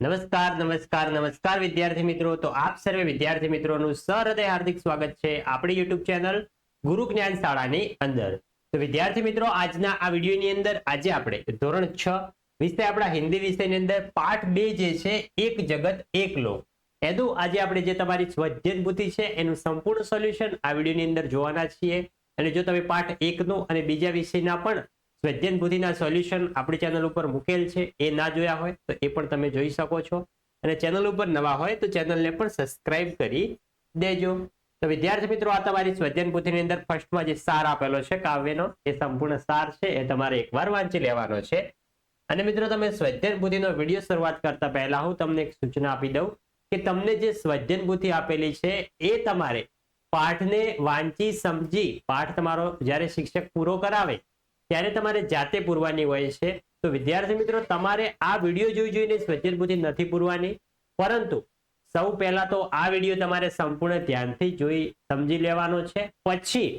નમસ્કાર નમસ્કાર નમસ્કાર વિદ્યાર્થી મિત્રો. તો આપ સર્વે વિદ્યાર્થી મિત્રોનું સહૃદય હાર્દિક સ્વાગત છે આપણી યુટ્યુબ ચેનલ ગુરુ જ્ઞાન શાળાની અંદર. તો વિદ્યાર્થી મિત્રો, આજના આ વિડીયોની અંદર આજે આપણે ધોરણ છ વિષય આપણા હિન્દી વિષયની અંદર પાઠ બે જે છે, એક જગત, એક લોક. એનું આજે આપણે જે તમારી સ્વજ્યન બુદ્ધિ છે, એનું સંપૂર્ણ સોલ્યુશન આ વિડીયોની અંદર જોવાના છીએ. અને જો તમે પાઠ એકનું અને બીજા વિષયના પણ સ્વજ્યન બુદ્ધિના સોલ્યુશન આપણી ચેનલ ઉપર મૂકેલ છે, એ ના જોયા હોય તો એ પણ તમે જોઈ શકો છો. અને ચેનલ ઉપર નવા હોય તો ચેનલને પણ સબસ્ક્રાઇબ કરી દેજો. તો વિદ્યાર્થી મિત્રો, આ તમારી સ્વજ્યન બુદ્ધિની અંદર ફર્સ્ટમાં જે સાર આપેલો છે, કાવ્યનો, એ સંપૂર્ણ સાર છે, એ તમારે એકવાર વાંચી લેવાનો છે. અને મિત્રો, તમે સ્વજન બુદ્ધિનો વીડિયો શરૂઆત કરતા પહેલા હું તમને એક સૂચના આપી દઉં કે તમને જે સ્વજ્યન બુદ્ધિ આપેલી છે, એ તમારે પાઠને વાંચી સમજી, પાઠ તમારો જ્યારે શિક્ષક પૂરો કરાવે ત્યારે તમારે જાતે પૂરવાની હોય છે. તો વિદ્યાર્થી મિત્રો, તમારે આ વીડિયો જોઈ જોઈને બુદ્ધિ નથી પૂરવાની. પરંતુ સૌ પહેલા તો આ વીડિયો તમારે સંપૂર્ણ ધ્યાનથી જોઈ સમજી લેવાનો છે. પછી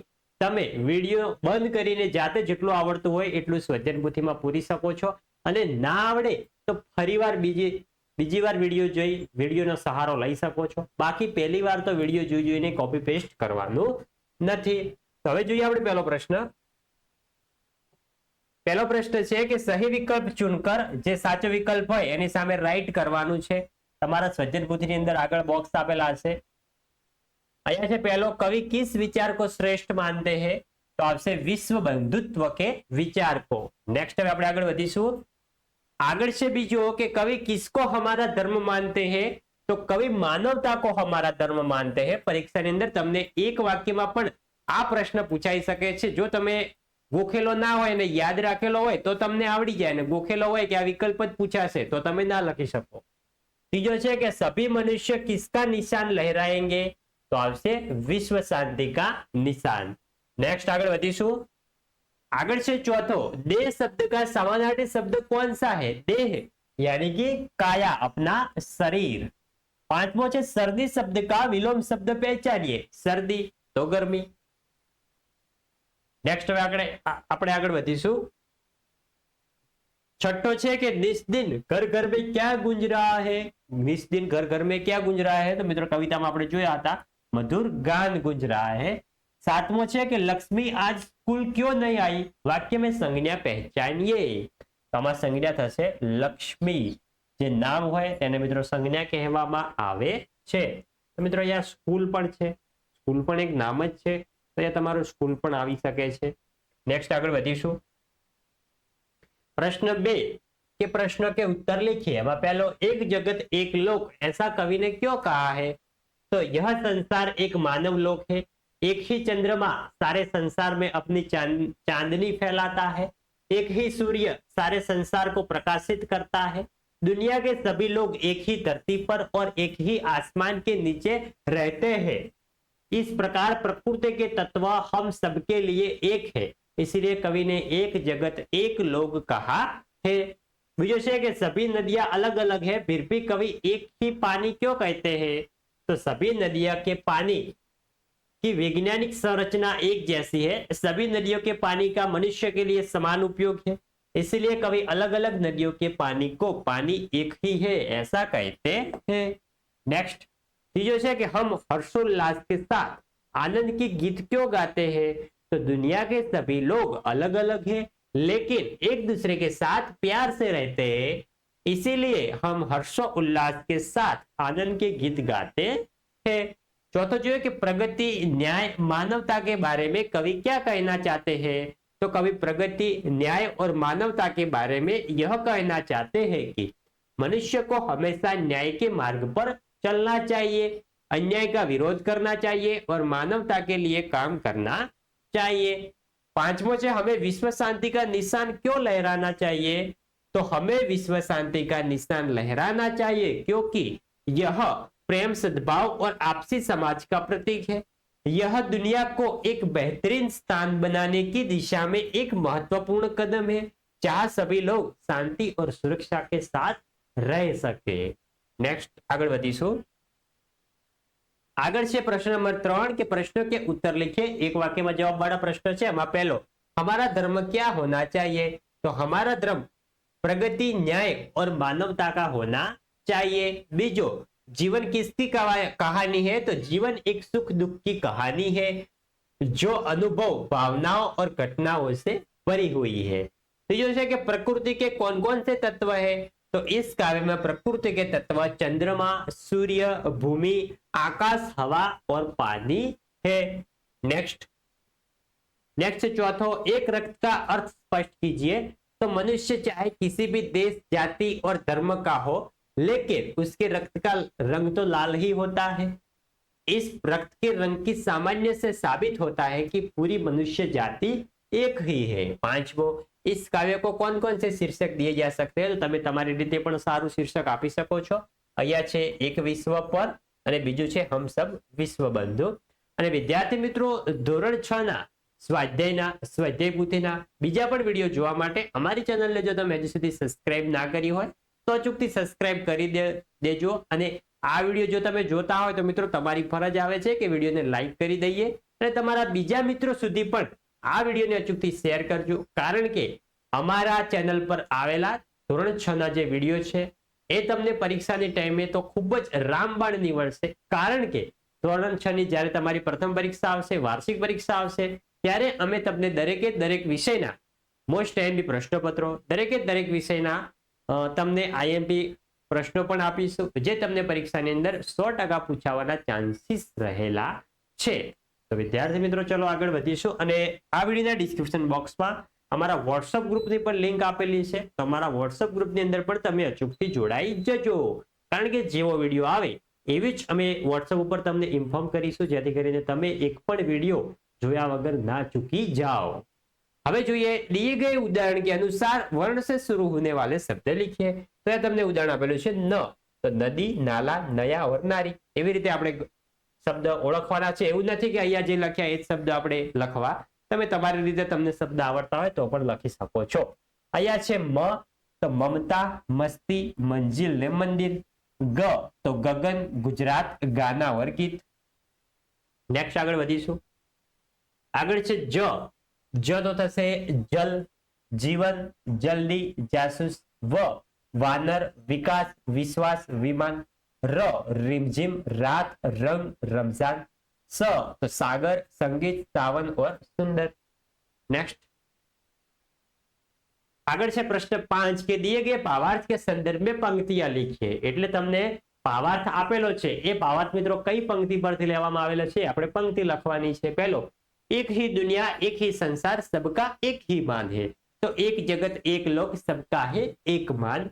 તમે વીડિયો બંધ કરીને જાતે જેટલું આવડતું હોય એટલું સ્વજનબુદ્ધિમાં પૂરી શકો છો. અને ના આવડે તો ફરીવાર બીજી બીજી વાર વીડિયો જોઈ, વિડીયોનો સહારો લઈ શકો છો. બાકી પહેલી વાર તો વીડિયો જોઈ જોઈને કોપી પેસ્ટ કરવાનું નથી. હવે જોઈએ આપણે પહેલો પ્રશ્ન. પહેલો પ્રશ્ન છે કે સહી વિકલ્પ ચૂનકર, જે સાચો વિકલ્પ હોય એની સામે રાઈટ કરવાનું છે. તમારા સજ્જન બુદ્ધિની અંદર આગળ બોક્સ આપેલા હશે. અહીંયા છે પહેલો, કવિ કિસ વિચાર કો શ્રેષ્ઠ માનતે હે? તો આવશે, વિશ્વ બંધુત્વ કે વિચાર કો નેક્સ્ટ હવે આપણે આગળ વધીશું. આગળ છે બીજો કે કવિ કિસકો હમારા ધર્મ માનતે હે? તો કવિ માનવતા કો હમારા ધર્મ માનતે હે? પરીક્ષાની અંદર તમને એક વાક્યમાં પણ આ પ્રશ્ન પૂછાઈ શકે છે. જો તમે गोखेलो ना हो याद रखेलो हो तो तमने आवड़ी जाए गोखेलो हो विकल्प पूछाशे तो ते ना लखी सको तीजो है कि सभी मनुष्य किसका निशान लहराएँगे तो आश्व शांति का निशान नेक्स्ट आगू आगे चौथो देह शब्द का सामान्य शब्द कौन सा है देह यानी कि काया अपना शरीर पांचवो सर्दी शब्द का विलोम शब्द पहचानिए सर्दी तो गर्मी નેક્સ્ટ હવે આગળ આપણે આગળ વધીશું. છઠ્ઠો છે કે નિસ્દિન ઘર ઘર મેં ક્યાં ગુંજ રહા હે? નિસ્દિન ઘર ઘર મેં ક્યાં ગુંજ રહ્યા હે? તો મિત્રો કવિતામાં આપણે જોયા હતા, મધુર ગાન ગુંજ રહા હે. સાતમો છે કે લક્ષ્મી આજ સ્કૂલ ક્યો નહીં આવી વાક્ય મેં સંજ્ઞા પહેચાનીએ. તો આમાં સંજ્ઞા થશે લક્ષ્મી. જે નામ હોય તેને મિત્રો સંજ્ઞા કહેવામાં આવે છે. તો મિત્રો અહીંયા સ્કૂલ પણ છે. સ્કૂલ પણ એક નામ જ છે. તો અહીંયા તમારું સ્કૂલ પણ આવી શકે છે નેક્સ્ટ આગળ વધીશું प्रश्न बे के प्रश्न के उत्तर लिखिए हमारा पहलो एक जगत एक लोक ऐसा कवि ने क्यों कहा है तो यह संसार एक मानव लोक है एक ही चंद्रमा सारे संसार में अपनी चांद चांदनी फैलाता है एक ही सूर्य सारे संसार को प्रकाशित करता है दुनिया के सभी लोग एक ही धरती पर और एक ही आसमान के नीचे रहते हैं इस प्रकार प्रकृति के तत्व हम सबके लिए एक है। इसलिए कवि ने एक जगत, एक लोग कहा है। है कि सभी नदियाँ अलग अलग है, फिर भी कवि एक ही पानी क्यों कहते हैं? तो सभी नदियाँ के पानी की वैज्ञानिक संरचना एक जैसी है। सभी नदियों के पानी का मनुष्य के लिए समान उपयोग है। इसलिए कवि अलग अलग नदियों के पानी को पानी एक ही है, ऐसा कहते हैं। नेक्स्ट। तीजो है कि हम हर्षोल्लास के साथ आनंद की गीत क्यों गाते हैं? तो दुनिया के सभी लोग अलग अलग हैं, लेकिन एक दूसरे के साथ प्यार से रहते हैं। इसीलिए हम हर्षो उल्लास के साथ आनंद के गीत गाते हैं। चौथा जो है कि प्रगति, न्याय, मानवता के बारे में कवि क्या कहना चाहते हैं? तो कवि प्रगति, न्याय और मानवता के बारे में यह कहना चाहते हैं कि मनुष्य को हमेशा न्याय के मार्ग पर चलना चाहिए, अन्याय का विरोध करना चाहिए और मानवता के लिए काम करना चाहिए। पांचवो से हमें विश्व शांति का निशान क्यों लहराना चाहिए? तो हमें विश्व शांति का निशान लहराना चाहिए क्योंकि यह प्रेम, सद्भाव और आपसी समाज का प्रतीक है। यह दुनिया को एक बेहतरीन स्थान बनाने की दिशा में एक महत्वपूर्ण कदम है, जहाँ सभी लोग शांति और सुरक्षा के साथ रह सके। नेक्स्ट आगे વધીશું આગળ છે પ્રશ્ન નંબર ત્રણ કે પ્રશ્ન के उत्तर लिखे एक वाक्य में जवाब वाला प्रश्न છે એમાં પહેલો हमारा धर्म क्या होना चाहिए तो हमारा धर्म प्रगति न्याय और मानवता का होना चाहिए बीजो जीवन किसकी कहा- कहानी है तो जीवन एक सुख दुख की कहानी है जो अनुभव भावनाओं और घटनाओं से भरी हुई है तीजो है कि प्रकृति के कौन कौन से तत्व है तो इस कार्य में प्रकृति के तत्व चंद्रमा, सूर्य, भूमि, आकाश, हवा और पानी है। नेक्स्ट नेक्स्ट चौथो, एक रक्त का अर्थ स्पष्ट कीजिए। तो मनुष्य चाहे किसी भी देश, जाति और धर्म का हो, लेकिन उसके रक्त का रंग तो लाल ही होता है। इस रक्त के रंग की सामान्य से साबित होता है कि पूरी मनुष्य जाति एक ही है। पांचवो इस કાવ્ય को कौन कौन से शीर्षक दिए जा सकते हैं તો તમે તમારી રીતે પણ સારું શીર્ષક આપી શકો છો અહીંયા છે એક વિશ્વ પર અને બીજું છે હમ સબ વિશ્વ બંધુ અને વિદ્યાર્થી મિત્રો ધોરણ છ ના સ્વાધ્યાયના સ્વાધ્યાય પૂથીના બીજા પણ વિડીયો જોવા માટે અમારી ચેનલને જો તમે હજુ સુધી સબસ્ક્રાઇબ ના કરી હોય તો અચૂકથી સબસ્ક્રાઇબ કરી દે દેજો અને આ વિડીયો જો તમે જોતા હોય તો મિત્રો તમારી ફરજ આવે છે કે વિડીયોને લાઈક કરી દઈએ અને તમારા બીજા મિત્રો સુધી પણ આ વિડીયોને અચૂકથી શેર કરજો, કારણ કે અમારા ચેનલ પર આવેલા ધોરણ છ ના જે વીડિયો છે, એ તમને પરીક્ષાની ટાઈમે તો ખૂબ જ રામબાણ નીવડશે. કારણ કે ધોરણ છ ની જ્યારે તમારી પ્રથમ પરીક્ષા આવશે, વાર્ષિક પરીક્ષા આવશે, ત્યારે અમે તમને દરેકે દરેક વિષયના મોસ્ટ આઈએમપી પ્રશ્નપત્રો, દરેકે દરેક વિષયના તમને આઈએમપી પ્રશ્નો પણ આપીશું, જે તમને પરીક્ષાની અંદર સો ટકા પૂછાવાના ચાન્સીસ રહેલા છે. તો વિદ્યાર્થી મિત્રો ચલો આગળ વધીશું અને આ વિડીયોના ડિસ્ક્રિપ્શન બોક્સમાં અમારા વોટ્સઅપ ગ્રુપની પણ લિંક આપેલી છે તો અમારા વોટ્સઅપ ગ્રુપની અંદર પણ તમે અચૂકથી જોડાઈ જજો કારણ કે જેવો વિડીયો આવે એવી જ અમે વોટ્સઅપ ઉપર તમને ઇન્ફોર્મ કરીશું જેથી કરીને તમે એક પણ વિડીયો જોયા વગર ના ચૂકી જાઓ હવે જોઈએ दिए गए उदाहरण के अनुसार वर्ण से शुरू होने वाले शब्द लिखिए તો એ તમને ઉદાહરણ આપેલું છે ન તો નદી નાલા નયા ઓર નારી એવી રીતે આપણે શબ્દ ઓળખવાના છે એવું નથી કે અહીંયા જે લખ્યા એ જ શબ્દ આપણે લખવા. તમે તમારી રીતે તમને શબ્દ આવડતા હોય તો પણ લખી શકો છો. અહીંયા છે મ, તો મમતા, મસ્તી, મંજિલ ને મંદિર. ગ, તો ગગન, ગુજરાત, ગાના વર્ગીત. ગીત નેક્સ્ટ આગળ વધીશું. આગળ છે જ. જ તો થશે જલ, જીવન, જલ્દી, જાસૂસ, વ, વાનર, વિકાસ, વિશ્વાસ, વિમાન. र रिमझिम रात, रंग, रमज़ान, स तो सागर, संगीत, सावन और सुंदर। नेक्स्ट आगर प्रश्न पाँच के दिए गए भावार्थ के संदर्भ में पंक्तियाँ लिखिए एट्ले तमने भावार्थ आपेलो भावार्थ मित्रों कई पंक्ति पर लेकिन पंक्ति लखवानी है पहले एक ही दुनिया एक ही संसार सबका एक ही मान है तो एक जगत एक लोक सबका है एक मान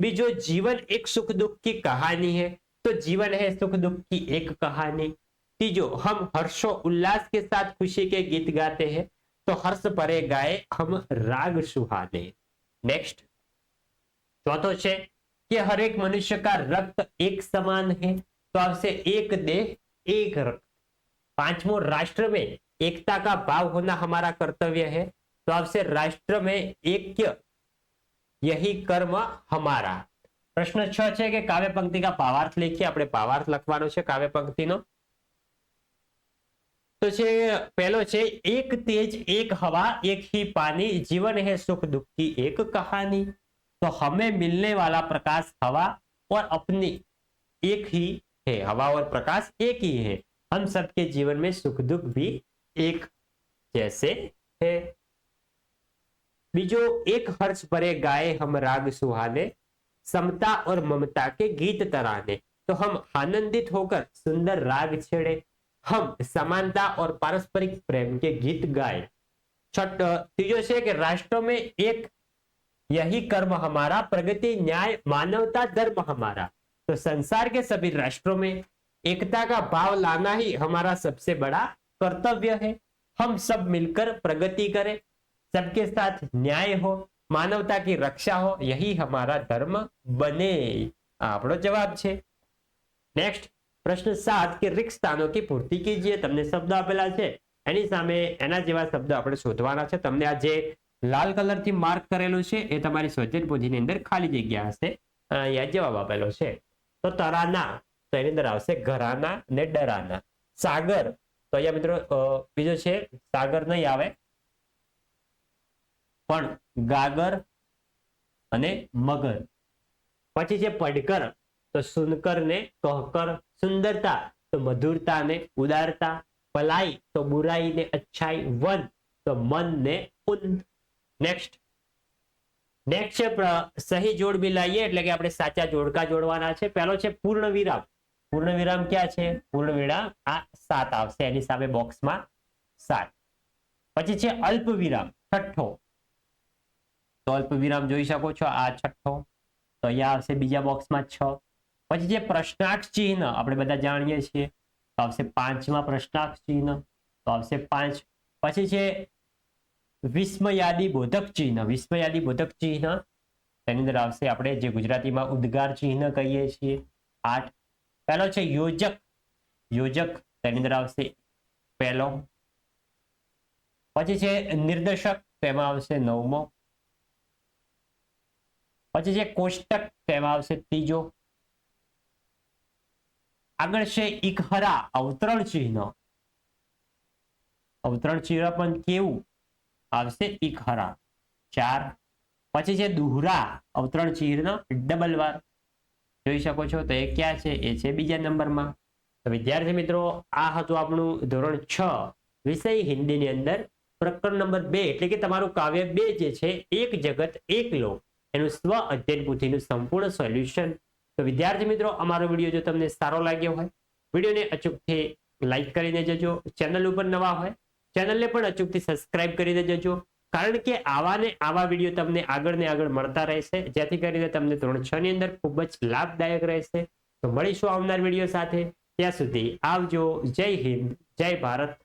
बीजो जीवन एक सुख दुख की कहानी है तो जीवन है सुख दुख की एक कहानी। तीजो हम हर्षो उल्लास के साथ खुशी के गीत गाते हैं तो हर्ष परे गाए हम राग सुहाने। नेक्स्ट चौथो છે कि हर एक मनुष्य का रक्त एक समान है तो आपसे एक देह, एक रक्त। पांचवो राष्ट्र में एकता का भाव होना हमारा कर्तव्य है तो आपसे राष्ट्र में ऐक्य यही કર્મ હમારા પ્રશ્ન છ છે કે કાવ્ય પંક્તિ કા ભાવાર્થ લખીએ આપણે ભાવાર્થ લખવાનો છે કાવ્ય પંક્તિનો તો છે પહેલો છે એક તેજ એક हवा एक ही पानी जीवन है सुख दुख की एक कहानी तो हमें मिलने वाला प्रकाश हवा और अपनी एक ही है हवा और प्रकाश एक ही है हम सबके जीवन में सुख दुख भी एक जैसे है बीजो एक हर्ष भरे गाए हम राग सुहाने, समता और ममता के गीत तराने। तो हम आनंदित होकर सुंदर राग छेड़े। हम समानता और पारस्परिक प्रेम के गीत गाए। तीजो કે राष्ट्रों में एक, यही कर्म हमारा, प्रगति, न्याय, मानवता, धर्म हमारा। तो संसार के सभी राष्ट्रों में एकता का भाव लाना ही हमारा सबसे बड़ा कर्तव्य है। हम सब मिलकर प्रगति करें। सबके साथ न्याय हो मानवता की रक्षा हो यही हमारा धर्म बने આ આપણો જવાબ છે નેક્સ્ટ પ્રશ્ન સાત કે રિક્ત સ્થાનો की પૂર્તિ કીજીએ તમને શબ્દ આપેલા છે એની સામે એના જેવા શબ્દ આપણે શોધવાના છે તમને આ જે લાલ કલરથી માર્ક કરેલું છે એ તમારી સ્વજન પોથીની અંદર ખાલી જગ્યા હશે અહીંયા જવાબ આપેલો છે તો તરાના તો એની અંદર આવશે ઘરાના ને ડરાના સાગર તો અહીંયા મિત્રો અ, બીજો છે સાગર નહીં આવે પણ ગાગર અને મગર. પછી છે પડકર. તો સુનકર ને કહકર સુંદરતા, તો મધુરતા ને ઉદારતા. ભલાઈ તો બુરાઈ ને અચ્છાઈ વન, તો મન ને ઉંદ નેક્સ્ટ નેક્સ્ટ છે સહી જોડ મિલાઈએ એટલે કે આપણે સાચા જોડકા જોડવાના છે. પહેલો છે પૂર્ણ વિરામ પૂર્ણ વિરામ ક્યાં છે? પૂર્ણ વિરામ આ સાત આવશે. એની સામે બોક્સમાં સાત. પછી છે અલ્પ વિરામ છઠ્ઠો તો અલ્પ વિરામ જોઈ શકો છો, આ છઠ્ઠો, તો અહીંયા આવશે બીજા બોક્સમાં છ. પછી જે પ્રશ્નાર્થ ચિહ્ન આપણે બધા જાણીએ છીએ, તો આવશે પાંચમાં પ્રશ્નાર્થ ચિહ્ન, તો આવશે પાંચ. પછી છે વિસ્મયાદી બોધક ચિહ્ન, વિસ્મયાદી બોધક ચિહ્ન, તેની અંદર આવશે આપણે જે ગુજરાતીમાં ઉદ્ગાર ચિહ્ન કહીએ છીએ, આઠ. પહેલો છે યોજક યોજક, તેની અંદર આવશે પહેલો. પછી છે નિર્દેશક, તેમાં આવશે નવમો. પછી છે કોષ્ટક તેમાં આવશે ત્રીજો. આગળ છે ઇકહરા અવતરણ ચિહ્ન. અવતરણ ચિહ્ન પણ કેવું? આવશે ઇકહરા ચાર. પછી છે દુહરા, અવતરણ ચિહ્ન, ડબલ વાર. જોઈ શકો છો તો એ ક્યાં છે? એ છે બીજા નંબરમાં. તો વિદ્યાર્થી મિત્રો, આ હતું આપણું ધોરણ છ. વિષય હિન્દીની અંદર પ્રકરણ નંબર બે, એટલે કે તમારું કાવ્ય બે જે છે, એક જગત, એક લોક. એનું સ્વ અધ્યયન પોથીનું સંપૂર્ણ સોલ્યુશન તો વિદ્યાર્થી મિત્રો, અમારો વીડિયો જો તમને સારો લાગ્યો હોય, વિડીયોને અચૂકથી લાઈક કરીને જજો. ચેનલ ઉપર નવા હોય ચેનલને પણ અચૂકથી સબસ્ક્રાઇબ કરીને જજો. કારણ કે આવા ને આવા વીડિયો તમને આગળ ને આગળ મળતા રહેશે. જેથી કરીને તમને ધોરણ છ ની અંદર ખૂબ જ લાભદાયક રહેશે. તો મળીશું આવનાર વીડિયો સાથે. ત્યાં સુધી આવજો. જય હિન્દ. જય ભારત.